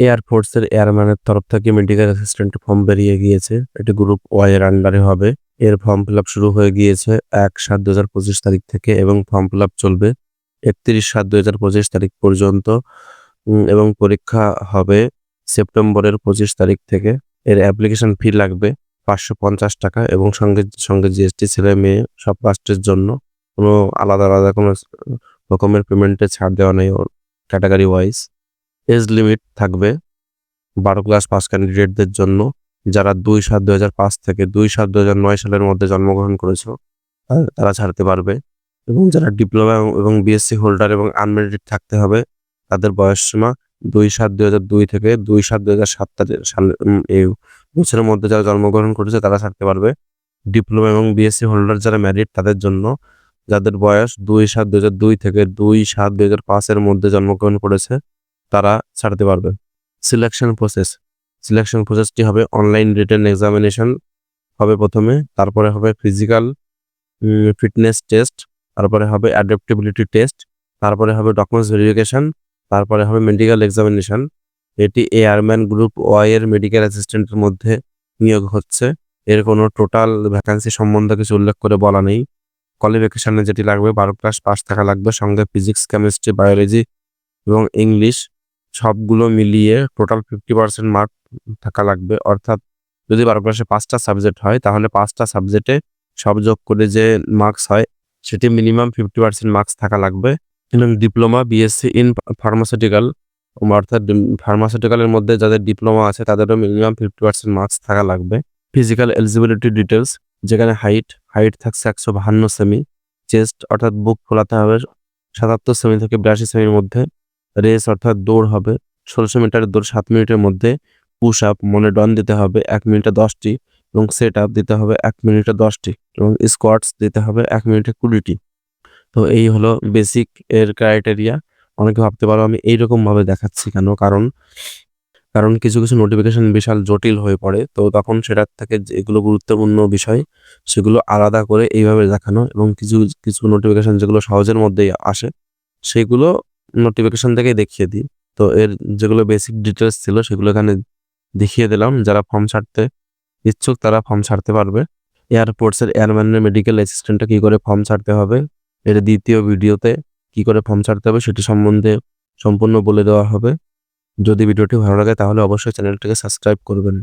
এয়ারফোর্সের এয়ারম্যানের তরফ থেকে medical assistant form বেরিয়ে গিয়েছে। এটি গ্রুপ ওয়াই এর আন্ডারে হবে। এর ফর্ম ফিল শুরু হয়ে গিয়েছে এক সাত দু তারিখ থেকে এবং ফর্ম ফিল চলবে একত্রিশ সাত দু তারিখ পর্যন্ত। এবং পরীক্ষা হবে সেপ্টেম্বরের পঁচিশ তারিখ থেকে। এর অ্যাপ্লিকেশন ফি লাগবে পাঁচশো পঞ্চাশ টাকা এবং সঙ্গে সঙ্গে জিএসটি ছেলে মেয়ে সব কাস্টের জন্য। কোনো আলাদা আলাদা কোনো রকমের পেমেন্টে ছাড় দেওয়া নেই ক্যাটাগরি ওয়াইজ এজ লিমিট থাকবে বারো ক্লাস পাস ক্যান্ডিডেটদের জন্য যারা দুই সাত দু হাজার পাঁচ থেকে দুই সাত দু হাজার নয় সালের মধ্যে জন্মগ্রহণ করেছে আহ, তারা ছাড়তে পারবে। এবং যারা ডিপ্লোমা এবং বিএসসি হোল্ডার এবং আনমেরিড থাকতে হবে তাদের বয়স সীমা দুই সাত দুই থেকে দুই সাত দুই হাজার সাত সালে উম, এই বছরের মধ্যে যারা জন্মগ্রহণ করেছে তারা ছাড়তে পারবে। ডিপ্লোমা এবং বিএসসি হোল্ডার যারা ম্যারিড তাদের জন্য যাদের বয়স দুই সাত দুই হাজার দুই থেকে দুই সাত হাজার পাঁচের মধ্যে জন্মগ্রহণ করেছে তারা ছাড়তে পারবে। সিলেকশন প্রসেস সিলেকশন প্রসেসটি হবে অনলাইন রিটার্ন এক্সামিনেশন হবে প্রথমে, তারপরে হবে ফিজিক্যাল ফিটনেস টেস্ট তারপরে হবে অ্যাডাপ্টেবিলিটি টেস্ট তারপরে হবে ডকুমেন্টস ভেরিফিকেশন তারপরে হবে মেডিকেল এক্সামিনেশন এটি এয়ারম্যান গ্রুপ ওয়াই এর মেডিকেল অ্যাসিস্ট্যান্টের মধ্যে নিয়োগ হচ্ছে। এর কোনো টোটাল ভ্যাকান্সি সম্বন্ধে কিছু উল্লেখ করে বলা নেই। কোয়ালিফিকেশনে যেটি লাগবে, বারো ক্লাস পাস থাকা লাগবে। সঙ্গে ফিজিক্স কেমিস্ট্রি বায়োলজি এবং ইংলিশ সবগুলো মিলিয়ে টোটাল ফিফটি পার্সেন্ট মার্ক থাকা লাগবে। অর্থাৎ যদি বারো ক্লাসে পাঁচটা সাবজেক্ট হয়, তাহলে পাঁচটা সাবজেক্টে সব যোগ করে যে মার্কস হয়, সেটি মিনিমাম ফিফটি পার্সেন্ট মার্কস থাকা লাগবে। এবং ডিপ্লোমা বিএসসি ইন ফার্মাসিউটিক্যাল অর্থাৎ ফার্মাসিউটিক্যালের মধ্যে যাদের ডিপ্লোমা আছে, তাদেরও মিনিমাম ফিফটি পার্সেন্ট মার্কস থাকা লাগবে। ফিজিক্যাল এলিজিবিলিটি ডিটেলস যেখানে হাইট হাইট থাকছে একশো বাহান্ন সেমি চেস্ট অর্থাৎ বুক ফোলাতে হবে সাতাত্তর সেমি থেকে বিরাশি সেমির মধ্যে। রেস অর্থাৎ দৌড় হবে। ষোলোশো মিটারের দৌড় সাত মিনিটের মধ্যে পুশ আপ মনে ডন দিতে হবে এক মিনিটে দশটি এবং সেট আপ দিতে হবে এক মিনিটে দশটি এবং স্কোয়াটস দিতে হবে এক মিনিটে কুড়িটি। তো এই হলো বেসিক এর ক্রাইটেরিয়া অনেকে ভাবতে পারো আমি এইরকম ভাবে দেখাচ্ছি কেন? কারণ কারণ কিছু কিছু নোটিফিকেশন বিশাল জটিল হয়ে পড়ে। তো তখন সেটার থেকে যেগুলো গুরুত্বপূর্ণ বিষয়, সেগুলো আলাদা করে এইভাবে দেখানো এবং কিছু কিছু নোটিফিকেশন যেগুলো সহজের মধ্যেই আসে, সেগুলো নোটিফিকেশন থেকে দেখিয়ে দিই। তো এর যেগুলো বেসিক ডিটেলস ছিল সেগুলো এখানে দেখিয়ে দিলাম। যারা ফর্ম ছাড়তে ইচ্ছুক তারা ফর্ম ছাড়তে পারবে। এয়ারপোর্টসের এয়ারম্যানের মেডিকেল অ্যাসিস্ট্যান্টটা কী করে ফর্ম ছাড়তে হবে, এর দ্বিতীয় ভিডিওতে কি করে ফর্ম ছাড়তে হবে সেটি সম্বন্ধে সম্পূর্ণ বলে দেওয়া হবে। যদি ভিডিওটি ভালো লাগে তাহলে অবশ্যই চ্যানেলটিকে সাবস্ক্রাইব করবেন।